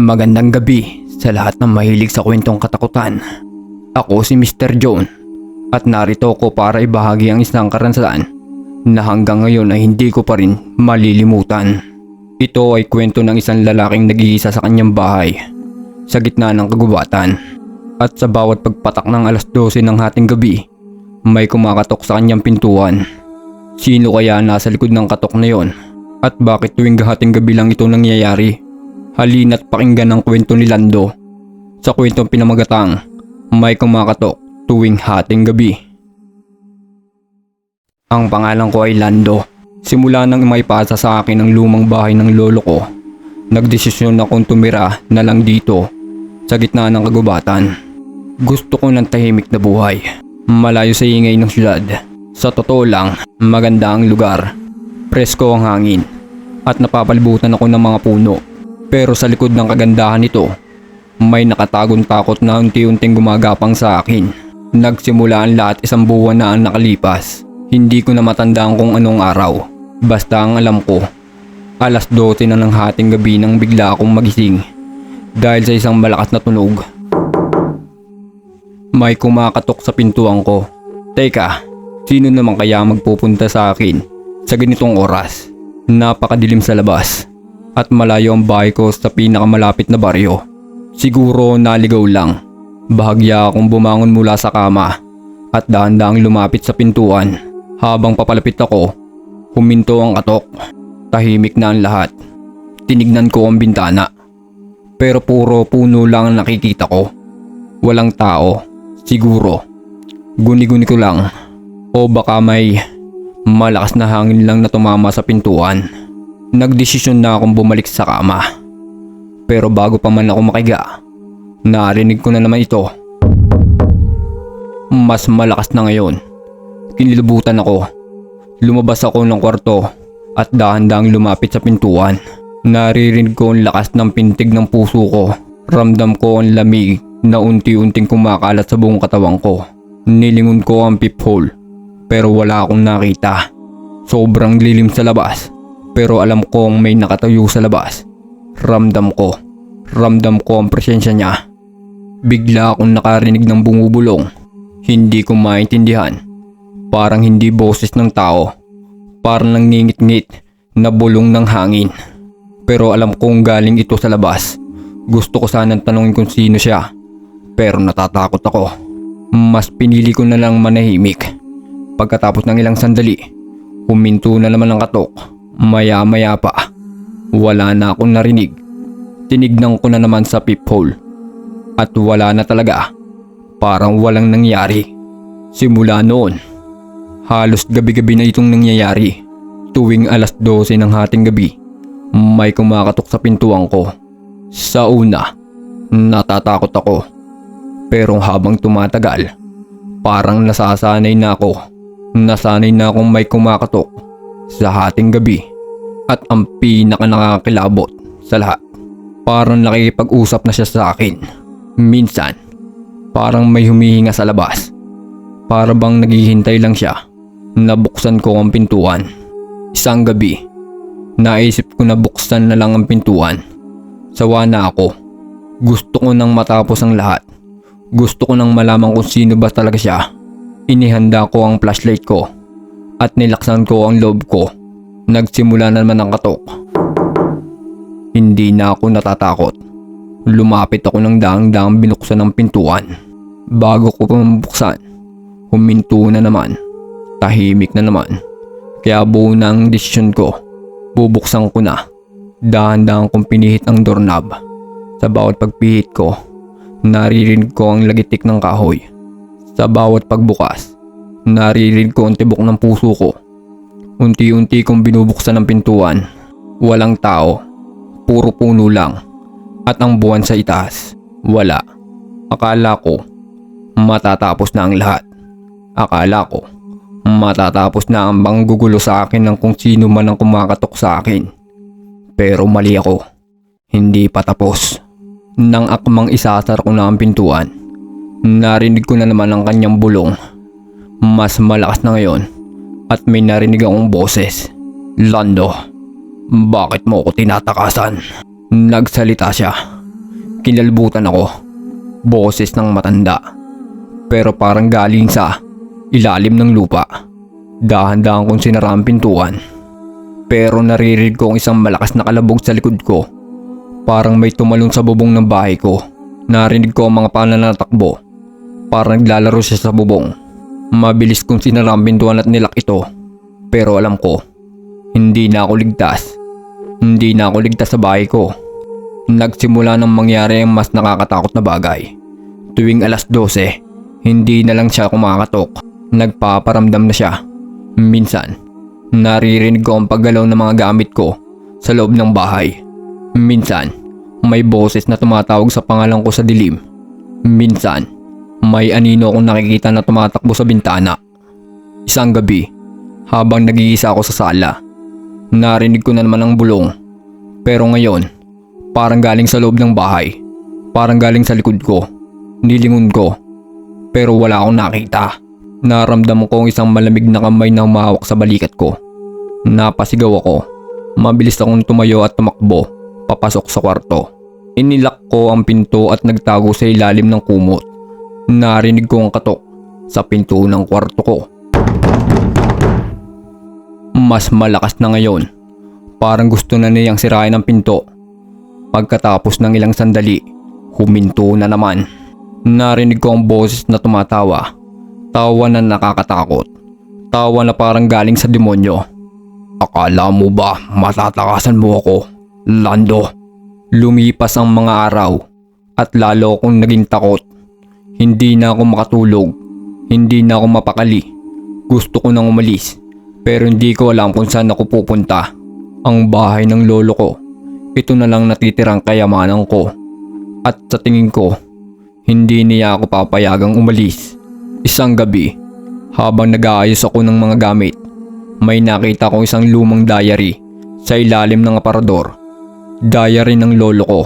Magandang gabi sa lahat ng mahilig sa kwentong katakutan. Ako si Mr. John at narito ko para ibahagi ang isang karanasaan na hanggang ngayon ay hindi ko pa rin malilimutan. Ito ay kwento ng isang lalaking nag-iisa sa kanyang bahay sa gitna ng kagubatan at sa bawat pagpatak ng alas 12 ng hating gabi may kumakatok sa kanyang pintuan. Sino kaya nasa likod ng katok na yon? At bakit tuwing hating gabi lang ito nangyayari? Halina't pakinggan ang kwento ni Lando. Sa kwentong pinamagatang, may kumakatok tuwing hating gabi. Ang pangalan ko ay Lando. Simula nang maipasa sa akin ang lumang bahay ng lolo ko, nagdesisyon akong tumira na lang dito sa gitna ng kagubatan. Gusto ko ng tahimik na buhay, malayo sa ingay ng syudad. Sa totoo lang, maganda ang lugar. Presko ang hangin at napapalibutan ako ng mga puno. Pero sa likod ng kagandahan nito, may nakatagong takot na unti-unting gumagapang sa akin. Nagsimula ang lahat isang buwan na ang nakalipas. Hindi ko na matandaan kung anong araw. Basta ang alam ko, alas 12 na ng hating gabi nang bigla akong magising dahil sa isang malakas na tunog. May kumakatok sa pintuan ko. Teka, sino naman kaya magpupunta sa akin sa ganitong oras? Napakadilim sa labas at malayo ang bahay ko sa pinakamalapit na baryo. Siguro naligaw lang. Bahagya akong bumangon mula sa kama at dahan-dahang lumapit sa pintuan. Habang papalapit ako, huminto ang katok. Tahimik na ang lahat. Tinignan ko ang bintana. Pero puro puno lang ang nakikita ko. Walang tao. Siguro. Guni-guni ko lang. O baka may malakas na hangin lang na tumama sa pintuan. Nagdesisyon na akong bumalik sa kama. Pero bago pa man ako makiga, narinig ko na naman ito. Mas malakas na ngayon. Kinilubutan ako. Lumabas ako ng kwarto at dahan-dahang lumapit sa pintuan. Naririnig ko ang lakas ng pintig ng puso ko. Ramdam ko ang lamig na unti-unting kumakalat sa buong katawan ko. Nilingon ko ang peephole pero wala akong nakita. Sobrang lilim sa labas pero alam kong may nakatayo sa labas. Ramdam ko. Ramdam ko ang presensya niya. Bigla akong nakarinig ng bumubulong. Hindi ko maintindihan. Parang hindi boses ng tao. Parang nangingit-ngit na bulong ng hangin. Pero alam kong galing ito sa labas. Gusto ko sanang tanungin kung sino siya. Pero natatakot ako. Mas pinili ko na lang manahimik. Pagkatapos ng ilang sandali, huminto na naman ang katok. Maya maya pa, wala na akong narinig. Tinignan ko na naman sa peephole. At wala na talaga. Parang walang nangyari. Simula noon, halos gabi-gabi na itong nangyayari. Tuwing alas 12 ng hating gabi, may kumakatok sa pintuan ko. Sa una, natatakot ako. Pero habang tumatagal, parang nasasanay na ako. Nasanay na akong may kumakatok sa hating gabi. At ang pinaka nakakilabot sa lahat, parang nakikipag-usap na siya sa akin. Minsan, parang may humihinga sa labas. Para bang naghihintay lang siya. Nabuksan ko ang pintuan. Isang gabi, naisip ko na buksan na lang ang pintuan. Sawa na ako. Gusto ko nang matapos ang lahat. Gusto ko nang malaman kung sino ba talaga siya. Inihanda ko ang flashlight ko at nilaksan ko ang loob ko. Nagsimula na naman ang katok. Hindi na ako natatakot. Lumapit ako ng daang-daang binuksan ng pintuan. Bago ko pumabuksan, huminto na naman. Tahimik na naman. Kaya buo na ang desisyon ko. Bubuksan ko na. Dahan-dahan kong pinihit ang doorknob. Sa bawat pagpihit ko, naririnig ko ang lagitik ng kahoy. Sa bawat pagbukas, naririnig ko ang tibok ng puso ko. Unti-unti kong binubuksan ang pintuan. Walang tao. Puro puno lang. At ang buwan sa itaas. Wala. Akala ko, matatapos na ang lahat. Akala ko, matatapos na ang banggugulo sa akin ng kung sino man ang kumakatok sa akin. Pero mali ako. Hindi pa tapos. Nang akmang isasar ko na ang pintuan, narinig ko na naman ang kanyang bulong. Mas malakas na ngayon at may narinig akong boses. Lando, bakit mo ako tinatakasan? Nagsalita siya. Kinalbutan ako. Boses ng matanda. Pero parang galing sa ilalim ng lupa. Dahan-dahan kong sinara ang pintuan. Pero naririnig ko ang isang malakas na kalabog sa likod ko. Parang may tumalon sa bubong ng bahay ko. Narinig ko ang mga pananatakbo. Parang naglalaro siya sa bubong. Mabilis kong sinara ang pintuan at nilak ito. Pero alam ko, hindi na ako ligtas. Hindi na ako ligtas sa bahay ko. Nagsimula nang mangyari ang mas nakakatakot na bagay. Tuwing alas 12, hindi na lang siya kumakatok. Nagpaparamdam na siya. Minsan, naririnig ko ang paggalaw ng mga gamit ko sa loob ng bahay. Minsan, may boses na tumatawag sa pangalan ko sa dilim. Minsan, may anino akong nakikita na tumatakbo sa bintana. Isang gabi, habang nag-iisa ako sa sala, narinig ko na naman ang bulong. Pero ngayon, parang galing sa loob ng bahay. Parang galing sa likod ko. Nilingon ko. Pero wala akong nakita. Naramdaman ko ang isang malamig na kamay na humahawak sa balikat ko. Napasigaw ako. Mabilis akong tumayo at tumakbo. Papasok sa kwarto. Inilak ko ang pinto at nagtago sa ilalim ng kumot. Narinig ko ang katok sa pinto ng kwarto ko. Mas malakas na ngayon. Parang gusto na niyang sirain ang pinto. Pagkatapos ng ilang sandali, huminto na naman. Narinig ko ang boses na tumatawa. Tawa na nakakatakot. Tawa na parang galing sa demonyo. Akala mo ba matatakasan mo ako, Lando? Lumipas ang mga araw at lalo akong naging takot. Hindi na ako makatulog. Hindi na ako mapakali. Gusto ko nang umalis. Pero hindi ko alam kung saan ako pupunta. Ang bahay ng lolo ko. Ito na lang natitirang kayamanan ko. At sa tingin ko, hindi niya ako papayagang umalis. Isang gabi, habang nag-aayos ako ng mga gamit, may nakita ko isang lumang diary sa ilalim ng aparador. Diary ng lolo ko.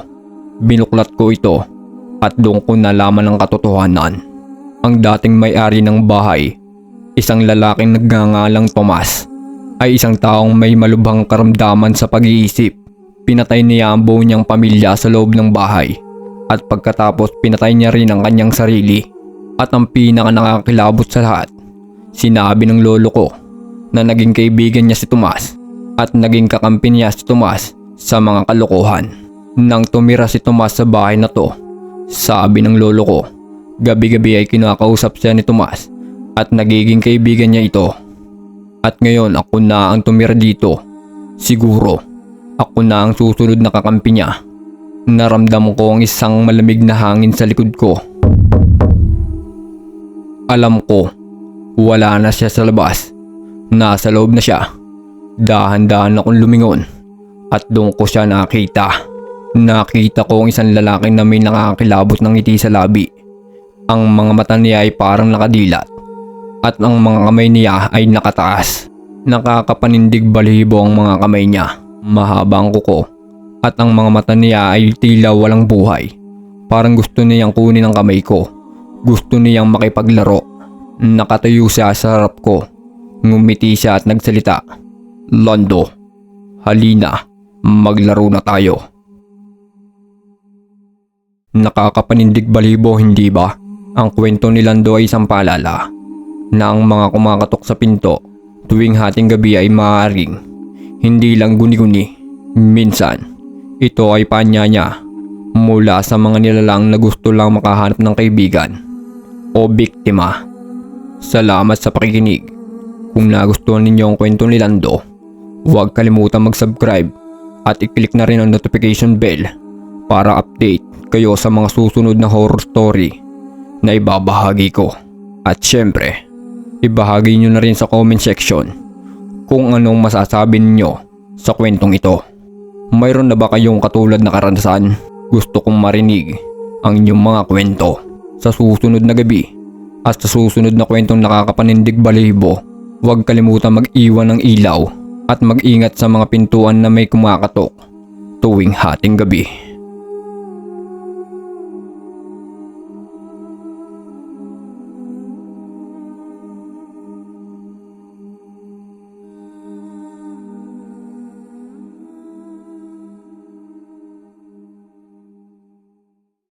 Binuklat ko ito at doon ko nalaman ang katotohanan. Ang dating may-ari ng bahay, isang lalaking nagngangalang Tomas, ay isang taong may malubhang karamdaman sa pag-iisip. Pinatay niya ang buo niyang pamilya sa loob ng bahay at pagkatapos pinatay niya rin ang kanyang sarili. At ang pinaka nakakilabot sa lahat, sinabi ng lolo ko na naging kaibigan niya si Tomas at naging kakampi niya si Tomas sa mga kalokohan. Nang tumira si Tomas sa bahay na to, sabi ng lolo ko, gabi-gabi ay kinakausap siya ni Tomas at nagiging kaibigan niya ito. At ngayon ako na ang tumira dito. Siguro, ako na ang susunod na kakampi niya. Naramdam ko ang isang malamig na hangin sa likod ko. Alam ko, wala na siya sa labas. Nasa loob na siya. Dahan-dahan akong lumingon at doon ko siya nakita. Nakita ko ang isang lalaki na may nakakilabot ng ngiti sa labi. Ang mga mata niya ay parang nakadilat at ang mga kamay niya ay nakataas. Nakakapanindig balibo ang mga kamay niya. Mahaba ang kuko at ang mga mata niya ay tila walang buhay. Parang gusto niyang kunin ang kamay ko. Gusto niyang makipaglaro. Nakatayo siya sa harap ko. Ngumiti siya at nagsalita. Londo, halina, maglaro na tayo. Nakakapanindig balibo hindi ba? Ang kwento ni Lando ay isang paalala na ang mga kumakatok sa pinto tuwing hating gabi ay maaaring hindi lang guni-guni. Minsan, ito ay panyanya mula sa mga nilalang na gusto lang makahanap ng kaibigan o biktima. Salamat sa pakikinig. Kung nagustuhan ninyo ang kwento ni Lando, huwag kalimutan mag-subscribe at i-click na rin ang notification bell para update kayo sa mga susunod na horror story na ibabahagi ko. At syempre, ibahagi nyo na rin sa comment section kung anong masasabi ninyo sa kwentong ito. Mayroon na ba kayong katulad na karanasan? Gusto kong marinig ang inyong mga kwento sa susunod na gabi at sa susunod na kwentong nakakapanindig balibo. Huwag kalimutan mag-iwan ng ilaw at mag-ingat sa mga pintuan na may kumakatok tuwing hating gabi.